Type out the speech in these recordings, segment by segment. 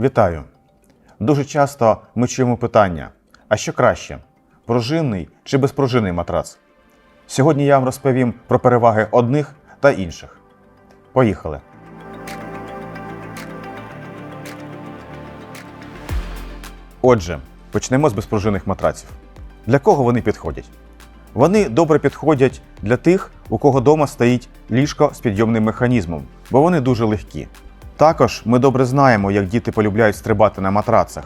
Вітаю! Дуже часто ми чуємо питання: а що краще? Пружинний чи безпружинний матрац? Сьогодні я вам розповім про переваги одних та інших. Поїхали! Отже, почнемо з безпружинних матраців. Для кого вони підходять? Вони добре підходять для тих, у кого вдома стоїть ліжко з підйомним механізмом, бо вони дуже легкі. Також ми добре знаємо, як діти полюбляють стрибати на матрацах,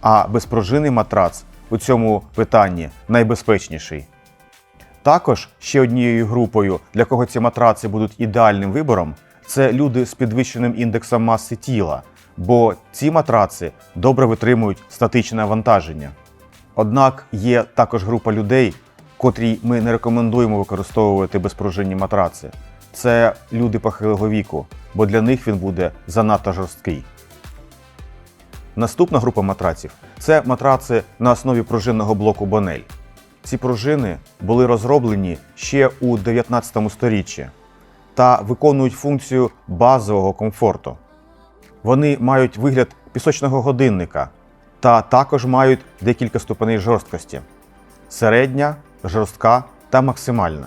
а безпружинний матрац у цьому питанні найбезпечніший. Також ще однією групою, для кого ці матраци будуть ідеальним вибором, це люди з підвищеним індексом маси тіла, бо ці матраци добре витримують статичне навантаження. Однак є також група людей, котрій ми не рекомендуємо використовувати безпружинні матраци. Це люди похилого віку, бо для них він буде занадто жорсткий. Наступна група матраців це матраци на основі пружинного блоку Бонель. Ці пружини були розроблені ще у 19 сторіччі та виконують функцію базового комфорту. Вони мають вигляд пісочного годинника та також мають декілька ступеней жорсткості: середня, жорстка та максимальна.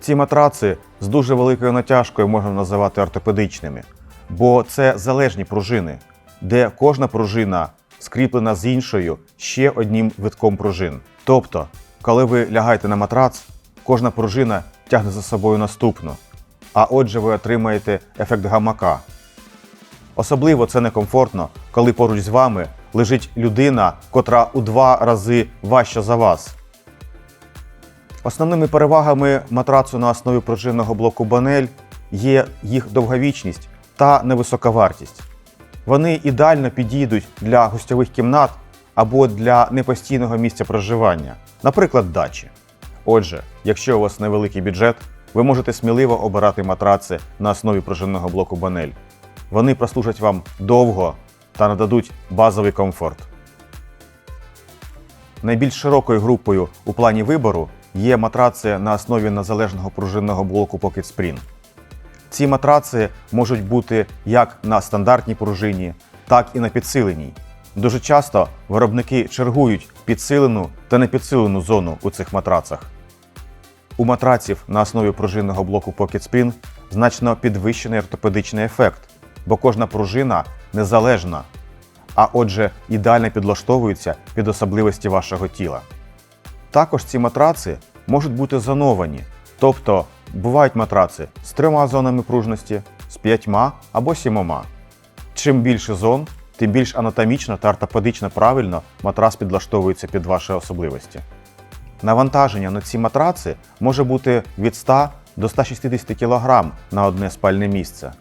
Ці матраци з дуже великою натяжкою можна називати ортопедичними, бо це залежні пружини, де кожна пружина скріплена з іншою ще одним витком пружин. Тобто, коли ви лягаєте на матрац, кожна пружина тягне за собою наступну, а отже, ви отримаєте ефект гамака. Особливо це некомфортно, коли поруч з вами лежить людина, котра у два рази важча за вас. Основними перевагами матрацу на основі пружинного блоку Банель є їх довговічність та невисока вартість. Вони ідеально підійдуть для гостьових кімнат або для непостійного місця проживання, наприклад, дачі. Отже, якщо у вас невеликий бюджет, ви можете сміливо обирати матраци на основі пружинного блоку Банель. Вони прослужать вам довго та нададуть базовий комфорт. Найбільш широкою групою у плані вибору є матраци на основі незалежного пружинного блоку Pocket Spring. Ці матраци можуть бути як на стандартній пружині, так і на підсиленій. Дуже часто виробники чергують підсилену та непідсилену зону у цих матрацах. У матраців на основі пружинного блоку Pocket Spring значно підвищений ортопедичний ефект, бо кожна пружина незалежна, а отже, ідеально підлаштовується під особливості вашого тіла. Також ці матраци можуть бути зоновані, тобто бувають матраци з трьома зонами пружності, з п'ятьма або сімома. Чим більше зон, тим більш анатомічно та ортопедично правильно матрас підлаштовується під ваші особливості. Навантаження на ці матраци може бути від 100 до 160 кг на одне спальне місце.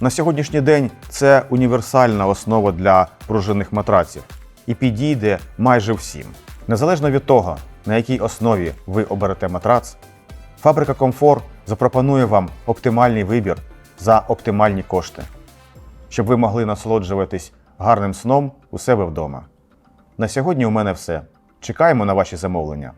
На сьогоднішній день це універсальна основа для пружинних матраців і підійде майже всім. Незалежно від того, на якій основі ви оберете матрац, фабрика Комфор запропонує вам оптимальний вибір за оптимальні кошти, щоб ви могли насолоджуватись гарним сном у себе вдома. На сьогодні у мене все. Чекаємо на ваші замовлення.